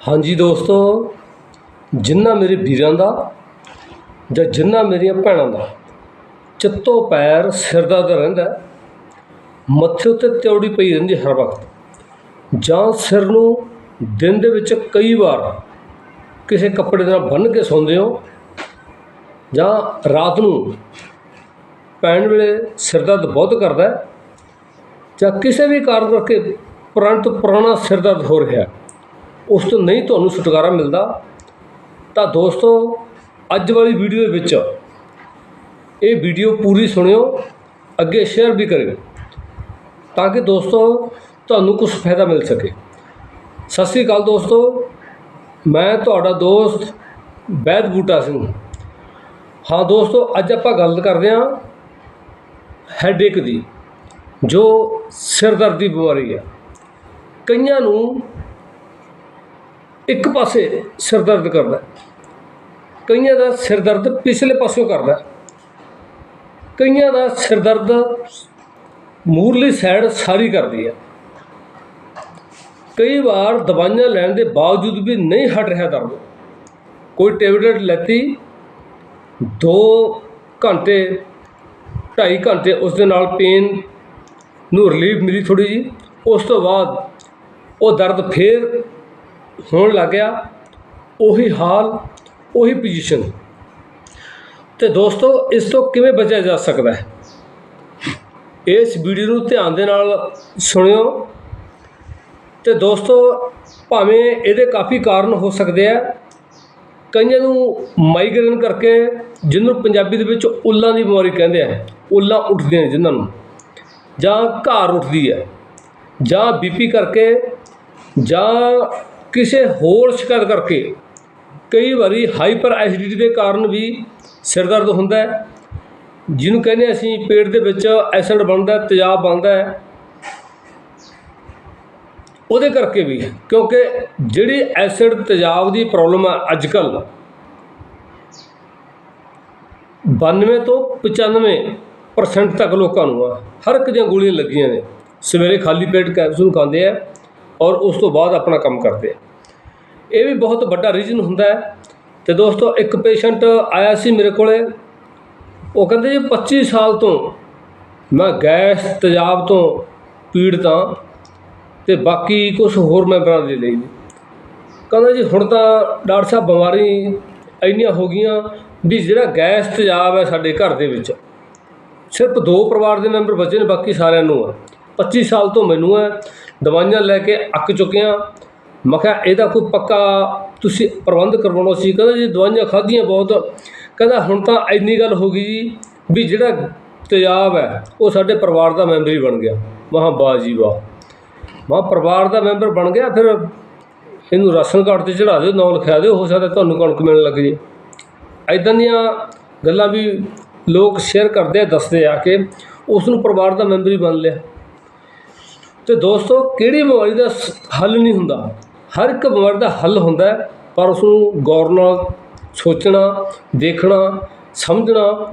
ਹਾਂਜੀ ਦੋਸਤੋ ਜਿਨ੍ਹਾਂ ਮੇਰੇ ਵੀਰਾਂ ਦਾ ਜਾਂ ਜਿਨ੍ਹਾਂ ਮੇਰੀਆਂ ਭੈਣਾਂ ਦਾ ਚਿੱਤੋ ਪੈਰ ਸਿਰ ਦਰਦ ਰਹਿੰਦਾ ਮੱਥੇ ਉੱਤੇ ਤਿਉੜੀ ਪਈ ਰਹਿੰਦੀ ਹਰ ਵਕਤ। ਜਾਂ ਸਿਰ ਨੂੰ ਦਿਨ ਦੇ ਵਿੱਚ ਕਈ ਵਾਰ ਕਿਸੇ ਕੱਪੜੇ ਨਾਲ ਬੰਨ੍ਹ ਕੇ ਸੌਂਦੇ ਹੋ, ਜਾਂ ਰਾਤ ਨੂੰ ਪੈਣ ਵੇਲੇ ਸਿਰ ਦਰਦ ਬਹੁਤ ਕਰਦਾ ਜਾਂ ਕਿਸੇ ਵੀ ਕਾਰਨ ਕਰਕੇ ਪੁਰਾਣਾ ਤੋਂ ਪੁਰਾਣਾ ਸਿਰ ਦਰਦ ਹੋ ਰਿਹਾ ਉਸ ਤੋਂ ਨਹੀਂ ਤੁਹਾਨੂੰ ਛੁਟਕਾਰਾ ਮਿਲਦਾ, ਤਾਂ ਦੋਸਤੋ, ਅੱਜ ਵਾਲੀ ਵੀਡੀਓ ਦੇ ਵਿੱਚ ਇਹ ਵੀਡੀਓ ਪੂਰੀ ਸੁਣਿਓ, ਅੱਗੇ ਸ਼ੇਅਰ ਵੀ ਕਰਿਓ, ਤਾਂ ਕਿ ਦੋਸਤੋ ਤੁਹਾਨੂੰ ਕੁਝ ਫਾਇਦਾ ਮਿਲ ਸਕੇ। ਸਤਿ ਸ੍ਰੀ ਅਕਾਲ ਦੋਸਤੋ, ਮੈਂ ਤੁਹਾਡਾ ਦੋਸਤ ਵੈਦ ਬੂਟਾ ਸਿੰਘ। ਹਾਂ ਦੋਸਤੋ, ਅੱਜ ਆਪਾਂ ਗੱਲ ਕਰਦੇ ਹਾਂ ਹੈਡੇਕ ਦੀ, ਜੋ ਸਿਰ ਦਰਦ ਦੀ ਬਿਮਾਰੀ ਹੈ। ਕਈਆਂ ਨੂੰ ਇੱਕ ਪਾਸੇ ਸਿਰ ਦਰਦ ਕਰਦਾ ਕਈਆਂ ਦਾ ਸਿਰ ਦਰਦ ਪਿਛਲੇ ਪਾਸਿਓਂ ਕਰਦਾ ਕਈਆਂ ਦਾ ਸਿਰ ਦਰਦ ਮੂਰਲੀ ਸਾਈਡ ਸਾਰੀ ਕਰਦੀ ਹੈ। ਕਈ ਵਾਰ ਦਵਾਈਆਂ ਲੈਣ ਦੇ ਬਾਵਜੂਦ ਵੀ ਨਹੀਂ ਹਟ ਰਿਹਾ ਦਰਦ। ਕੋਈ ਟੈਬਲੇਟ ਲੈਤੀ 2 ਘੰਟੇ 2.5 ਘੰਟੇ ਉਸ ਦੇ ਨਾਲ ਪੇਨ ਨੂੰ ਰਿਲੀਫ ਮਿਲੀ ਥੋੜੀ ਜੀ ਉਸ ਤੋਂ ਬਾਅਦ ਉਹ ਦਰਦ ਫੇਰ ਹੋਣ ਲੱਗ ਗਿਆ। ਉਹੀ ਹਾਲ, ਉਹੀ ਪੋਜੀਸ਼ਨ ਤੇ ਦੋਸਤੋ, ਇਸ ਤੋਂ ਕਿਵੇਂ ਬਚਿਆ ਜਾ ਸਕਦਾ ਹੈ? ਇਸ ਵੀਡੀਓ ਨੂੰ ਧਿਆਨ ਦੇ ਨਾਲ ਸੁਣਿਓ। ਤੇ ਦੋਸਤੋ, ਭਾਵੇਂ ਇਹਦੇ ਕਾਫੀ ਕਾਰਨ ਹੋ ਸਕਦੇ ਆ। ਕਈਆਂ ਨੂੰ ਮਾਈਗ੍ਰੇਨ ਕਰਕੇ ਜਿਹਨੂੰ ਪੰਜਾਬੀ ਦੇ ਵਿੱਚ ਉੱਲਾਂ ਦੀ ਬਿਮਾਰੀ ਕਹਿੰਦੇ ਆ, ਉੱਲਾਂ ਉੱਠਦੀਆਂ ਨੇ ਜਿਨ੍ਹਾਂ ਨੂੰ। ਜਾਂ ਘਾਰ ਉੱਠਦੀ ਹੈ ਜਾਂ ਬੀਪੀ ਕਰਕੇ, ਜਾਂ ਕਿਸੇ ਹੋਰ ਸ਼ਿਕਾਇਤ ਕਰਕੇ ਕਈ ਵਾਰੀ ਹਾਈਪਰ ਐਸਿਡਿਟੀ ਦੇ ਕਾਰਨ ਵੀ ਸਿਰ ਦਰਦ ਹੁੰਦਾ ਹੈ ਜਿਹਨੂੰ ਕਹਿੰਦੇ ਅਸੀਂ ਪੇਟ ਦੇ ਵਿੱਚ ਐਸਿਡ ਬਣਦਾ ਹੈ, ਤੇਜ਼ਾਬ ਬਣਦਾ ਹੈ। ਉਹਦੇ ਕਰਕੇ ਵੀ ਕਿਉਂਕਿ ਜਿਹੜੀ ਐਸਿਡ ਤੇਜ਼ਾਬ ਦੀ ਪ੍ਰੋਬਲਮ ਆ ਅੱਜ ਕੱਲ੍ਹ 92 ਤੋਂ 95% ਤੱਕ ਲੋਕਾਂ ਨੂੰ ਆ ਹਰ ਇੱਕ ਦੀਆਂ ਗੋਲੀਆਂ ਲੱਗੀਆਂ ਨੇ। ਸਵੇਰੇ ਖਾਲੀ ਪੇਟ ਕੈਪਸੂਲ ਖਾਂਦੇ ਆ ਔਰ ਉਸ ਤੋਂ ਬਾਅਦ ਆਪਣਾ ਕੰਮ ਕਰਦੇ ਆ। ਇਹ ਵੀ ਬਹੁਤ ਵੱਡਾ ਰੀਜ਼ਨ ਹੁੰਦਾ ਹੈ। ਤੇ ਦੋਸਤੋ, ਇੱਕ ਪੇਸ਼ੈਂਟ ਆਇਆ ਸੀ ਮੇਰੇ ਕੋਲੇ। ਉਹ ਕਹਿੰਦੇ ਜੀ 25 ਸਾਲ ਤੋਂ ਮੈਂ ਗੈਸ ਤੇਜ਼ਾਬ ਤੋਂ ਪੀੜਤ ਹਾਂ ਤੇ ਬਾਕੀ ਕੁਝ ਹੋਰ ਮੈਂਬਰਾਂ ਦੇ ਲਈ। ਵੀ ਕਹਿੰਦਾ ਜੀ, ਹੁਣ ਤਾਂ ਡਾਕਟਰ ਸਾਹਿਬ ਬਿਮਾਰੀ ਇੰਨੀਆਂ ਹੋ ਗਈਆਂ ਵੀ ਜਿਹੜਾ ਗੈਸ ਤੇਜ਼ਾਬ ਹੈ ਸਾਡੇ ਘਰ ਦੇ ਵਿੱਚ, ਸਿਰਫ ਦੋ ਪਰਿਵਾਰ ਦੇ ਮੈਂਬਰ ਬਚੇ ਨੇ, ਬਾਕੀ ਸਾਰਿਆਂ ਨੂੰ ਆ। 25 ਸਾਲ ਤੋਂ ਮੈਨੂੰ ਹੈ ਦਵਾਈਆਂ ਲੈ ਕੇ ਅੱਕ ਚੁੱਕਿਆ ਮੈਂ ਕਿਹਾ, ਇਹਦਾ ਕੋਈ ਪੱਕਾ ਤੁਸੀਂ ਪ੍ਰਬੰਧ ਕਰਵਾਉਣਾ ਸੀ। ਕਹਿੰਦਾ ਜੀ, ਦਵਾਈਆਂ ਖਾਧੀਆਂ ਬਹੁਤ। ਕਹਿੰਦਾ, ਹੁਣ ਤਾਂ ਇੰਨੀ ਗੱਲ ਹੋ ਗਈ ਜੀ ਵੀ ਜਿਹੜਾ ਤੇਜ਼ਾਬ ਹੈ, ਉਹ ਸਾਡੇ ਪਰਿਵਾਰ ਦਾ ਮੈਂਬਰ ਹੀ ਬਣ ਗਿਆ। ਮਹਾਂ ਵਾਹ ਜੀ ਵਾਹ। ਮਾ ਪਰਿਵਾਰ ਦਾ ਮੈਂਬਰ ਬਣ ਗਿਆ, ਫਿਰ ਇਹਨੂੰ ਰਾਸ਼ਨ ਕਾਰਡ ਤੇ ਚੜਾ ਦਿਓ ਨਾਂ ਲਿਖਾ ਦਿਓ, ਹੋ ਸਕਦਾ ਤੁਹਾਨੂੰ ਕਣਕ ਮਿਲਣ ਲੱਗ ਜੇ। ਐਦਾਂ ਦੀਆਂ ਗੱਲਾਂ ਵੀ ਲੋਕ ਸ਼ੇਅਰ ਕਰਦੇ ਆ, ਦੱਸਦੇ ਆ ਕਿ ਉਸ ਨੂੰ ਪਰਿਵਾਰ ਦਾ ਮੈਂਬਰ ਹੀ ਬਣ ਲਿਆ। ਤੇ ਦੋਸਤੋ, ਕਿਹੜੀ ਬਿਮਾਰੀ ਦਾ ਸ- ਹੱਲ ਨਹੀਂ ਹੁੰਦਾ? ਹਰ ਇੱਕ ਬਿਮਾਰੀ ਦਾ ਹੱਲ ਹੁੰਦਾ ਪਰ ਉਸ ਨੂੰ ਗੌਰ ਨਾਲ ਸੋਚਣਾ, ਦੇਖਣਾ, ਸਮਝਣਾ,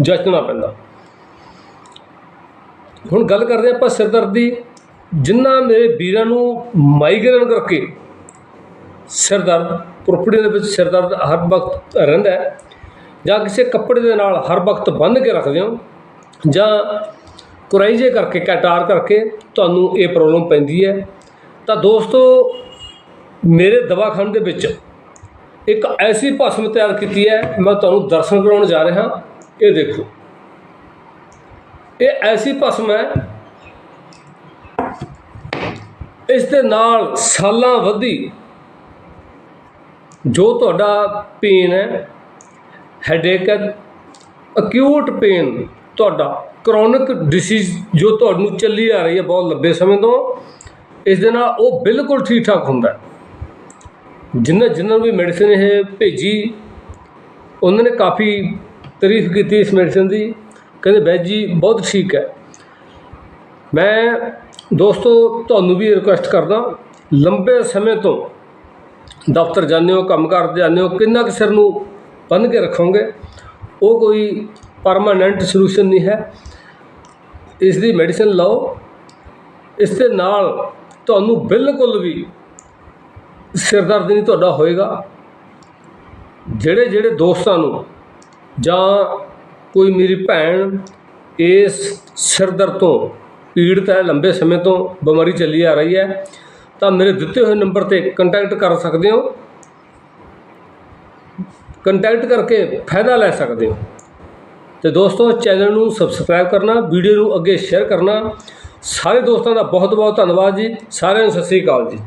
ਜਾਂਚਣਾ ਪੈਂਦਾ। ਹੁਣ ਗੱਲ ਕਰਦੇ ਹਾਂ ਆਪਾਂ ਸਿਰ ਦਰਦ ਦੀ ਜਿਨ੍ਹਾਂ ਮੇਰੇ ਵੀਰਾਂ ਨੂੰ ਮਾਈਗ੍ਰੇਨ ਕਰਕੇ ਸਿਰ ਦਰਦ, ਪੁਰਪੜੀਆਂ ਦੇ ਵਿੱਚ ਸਿਰ ਦਰਦ ਹਰ ਵਕਤ ਰਹਿੰਦਾ ਹੈ, ਜਾਂ ਕਿਸੇ ਕੱਪੜੇ ਦੇ ਨਾਲ ਹਰ ਵਕਤ ਬੰਨ੍ਹ ਕੇ ਰੱਖਦੇ ਹੋ, ਜਾਂ ਕੁਰਾਈਜੇ ਕਰਕੇ, ਕਟਾਰ ਕਰਕੇ ਤੁਹਾਨੂੰ ਇਹ ਪ੍ਰੋਬਲਮ ਪੈਂਦੀ ਹੈ, ਤਾਂ ਦੋਸਤੋ ਮੇਰੇ ਦਵਾਖਾਨ ਦੇ ਵਿੱਚ ਇੱਕ ਐਸੀ ਭਸਮ ਤਿਆਰ ਕੀਤੀ ਹੈ, ਮੈਂ ਤੁਹਾਨੂੰ ਦਰਸ਼ਨ ਕਰਾਉਣ ਜਾ ਰਿਹਾ, ਇਹ ਦੇਖੋ। ਇਹ ਐਸੀ ਭਸਮ ਹੈ, ਇਸ ਦੇ ਨਾਲ ਸਾਲਾਂ ਵਧੀ ਜੋ ਤੁਹਾਡਾ ਪੇਨ ਹੈ ਹੈਡੇਕ ਹੈ ਅਕਿਊਟ ਪੇਨ ਤੁਹਾਡਾ ਕ੍ਰੋਨਿਕ ਡਿਸੀਜ਼ ਜੋ ਤੁਹਾਨੂੰ ਚੱਲੀ ਆ ਰਹੀ ਹੈ ਬਹੁਤ ਲੰਬੇ ਸਮੇਂ ਤੋਂ, ਇਸ ਦੇ ਨਾਲ ਉਹ ਬਿਲਕੁਲ ਠੀਕ ਠਾਕ ਹੁੰਦਾ ਹੈ। ਜਿਨ੍ਹਾਂ ਜਿਨ੍ਹਾਂ ਨੂੰ ਵੀ ਮੈਡੀਸਨ ਇਹ ਭੇਜੀ, ਉਹਨਾਂ ਨੇ ਕਾਫੀ ਤਾਰੀਫ ਕੀਤੀ ਇਸ ਮੈਡੀਸਨ ਦੀ। ਕਹਿੰਦੇ ਬੈਦ ਜੀ, ਬਹੁਤ ਠੀਕ ਹੈ। ਮੈਂ ਦੋਸਤੋ, ਤੁਹਾਨੂੰ ਵੀ ਰਿਕੁਐਸਟ ਕਰਦਾ, ਲੰਬੇ ਸਮੇਂ ਤੋਂ ਦਫ਼ਤਰ ਜਾਂਦੇ ਹੋ, ਕੰਮ ਕਰਦੇ ਜਾਂਦੇ ਹੋ, ਕਿੰਨਾ ਕੁ ਸਿਰ ਨੂੰ ਬੰਨ੍ਹ ਕੇ ਰੱਖੋਗੇ? ਉਹ ਕੋਈ ਪਰਮਾਨੈਂਟ ਸੋਲੂਸ਼ਨ ਨਹੀਂ ਹੈ। ਇਸ ਦੀ ਮੈਡੀਸਨ ਲਓ। ਇਸ ਦੇ ਨਾਲ ਤੁਹਾਨੂੰ ਬਿਲਕੁਲ ਵੀ ਸਿਰਦਰਦ ਨਹੀਂ ਤੁਹਾਡਾ ਹੋਏਗਾ। ਜਿਹੜੇ ਜਿਹੜੇ ਦੋਸਤਾਂ ਨੂੰ ਜਾਂ ਕੋਈ ਮੇਰੀ ਭੈਣ ਇਸ ਸਿਰ ਦਰਦ ਤੋਂ ਪੀੜਤ ਹੈ, ਲੰਬੇ ਸਮੇਂ ਤੋਂ ਬਿਮਾਰੀ ਚੱਲੀ ਆ ਰਹੀ ਹੈ, ਤਾਂ ਮੇਰੇ ਦਿੱਤੇ ਹੋਏ ਨੰਬਰ ਤੇ ਕੰਟੈਕਟ ਕਰ ਸਕਦੇ ਹੋ। ਕੰਟੈਕਟ ਕਰਕੇ ਫਾਇਦਾ ਲੈ ਸਕਦੇ ਹੋ। ਤੇ ਦੋਸਤੋ ਚੈਨਲ ਨੂੰ ਸਬਸਕ੍ਰਾਈਬ ਕਰਨਾ ਵੀਡੀਓ ਨੂੰ ਅੱਗੇ ਸ਼ੇਅਰ ਕਰਨਾ। ਸਾਰੇ ਦੋਸਤਾਂ ਦਾ ਬਹੁਤ ਬਹੁਤ ਧੰਨਵਾਦ ਜੀ। ਸਾਰਿਆਂ ਨੂੰ ਸਤਿ ਸ੍ਰੀ ਅਕਾਲ ਜੀ।